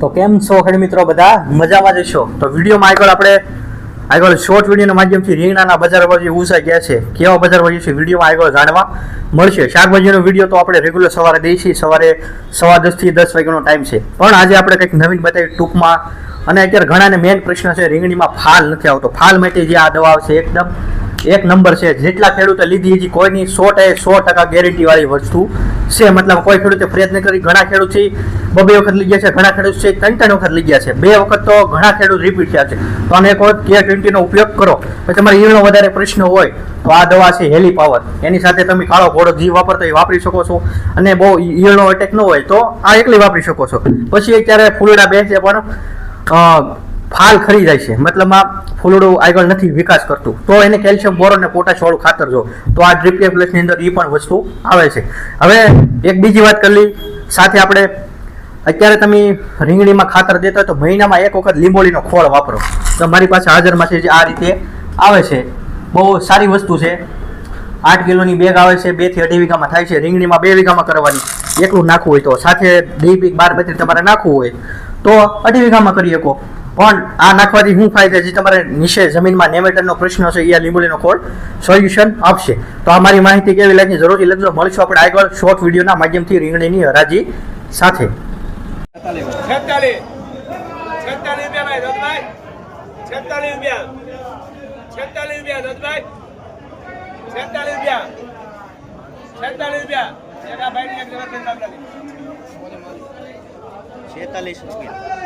તો કેમ છો ખેડ મિત્રો? બધા મજામાં જશો તો વિડીયોમાં આગળ આપણે આગળ શોર્ટ વિડીયોના માધ્યમથી રીંગણાના બજાર પર જે ઊંચા ગયા છે. કેવા બજાર પર છે વિડીયોમાં આગળ જાણવા મળશે. શાકભાજીનો વીડિયો તો આપણે રેગ્યુલર સવારે દઈએ છીએ. સવારે સવા દસથી દસ વાગ્યાનો ટાઈમ છે. પણ આજે આપણે કંઈક નવીન બતાવી ટૂંકમાં. અને અત્યારે ઘણાને મેઇન પ્રશ્ન છે રીંગણીમાં ફાલ નથી આવતો. ફાલ માટે જે આ દવા આવશે, એકદમ એક નંબર છે. જેટલા ખેડૂતે લીધી હજી કોઈની સો સો ટકા ગેરંટી વાળી વસ્તુ છે. મતલબ કોઈ ખેડૂતે પ્રયત્ન કરી, ઘણા ખેડૂત છે, બબે વખત લઈ ગયા છે, ઘણા ખેડૂત છે, ત્રણ ત્રણ વખત લઈ ગયા છે. બે વખત તો ઘણા ખેડૂત રિપીટ થયા છે. તો આને એક વખત કે ટ્વેન્ટીનો ઉપયોગ કરો. પછી તમારે ઈયળનો વધારે પ્રશ્ન હોય, તો આ દવા છે હેલી પાવર. એની સાથે તમે કાળો ઘોડો ઘી વાપરતો એ વાપરી શકો છો. અને બહુ ઈયળનો અટેક ન હોય તો આ એકલી વાપરી શકો છો. પછી અત્યારે ફૂલડા બેસે પણ ફાલ ખરી જાય છે. મતલબ આ ફૂલડું આગળ નથી વિકાસ કરતું. તો એને કેલ્શિયમ, બોરોન અને પોટાશ વાળું ખાતર જો, તો આ ડ્રીપ પ્લસની અંદર એ પણ વસ્તુ આવે છે. હવે એક બીજી વાત કરી સાથે આપણે અત્યારે તમે રીંગણીમાં ખાતર દેતા તો મહિનામાં એક વખત લીંબોળીનો ખોળ વાપરો. તો મારી પાસે હાજરમાં છે જે આ રીતે આવે છે. બહુ સારી વસ્તુ છે. આઠ કિલોની બેગ આવે છે, બેથી અઢી વીઘામાં થાય છે. રીંગણીમાં બે વીઘામાં કરવાની. એકલું નાખવું હોય તો. સાથે પીક, બાર બત્રી તમારે નાખવું હોય. તો અઢી વીઘામાં કરી શકો. પણ આ નાખવાથી શું ફાયદા જે તમારે નીચે જમીનમાં નેમેટરનો પ્રશ્ન છે એ આ લીંબોળીનો ખોળ સોલ્યુશન આપશે. તો આ મારી માહિતી કેવી લાગી? જરૂરથી લખજો. મળીશું આપણે આગળ શોર્ટ વિડીયોના માધ્યમથી રીંગણીની હરાજી સાથે. છેતાલીસ. છેતાલીસ રૂપિયા છેતાલીસ રૂપિયા. દત્તભાઈ છેતાલીસ રૂપિયા. છેતાલીસ રૂપિયા. એક આ ભાઈની એક જબરદસ્ત આપેલી. છેતાલીસ રૂપિયા.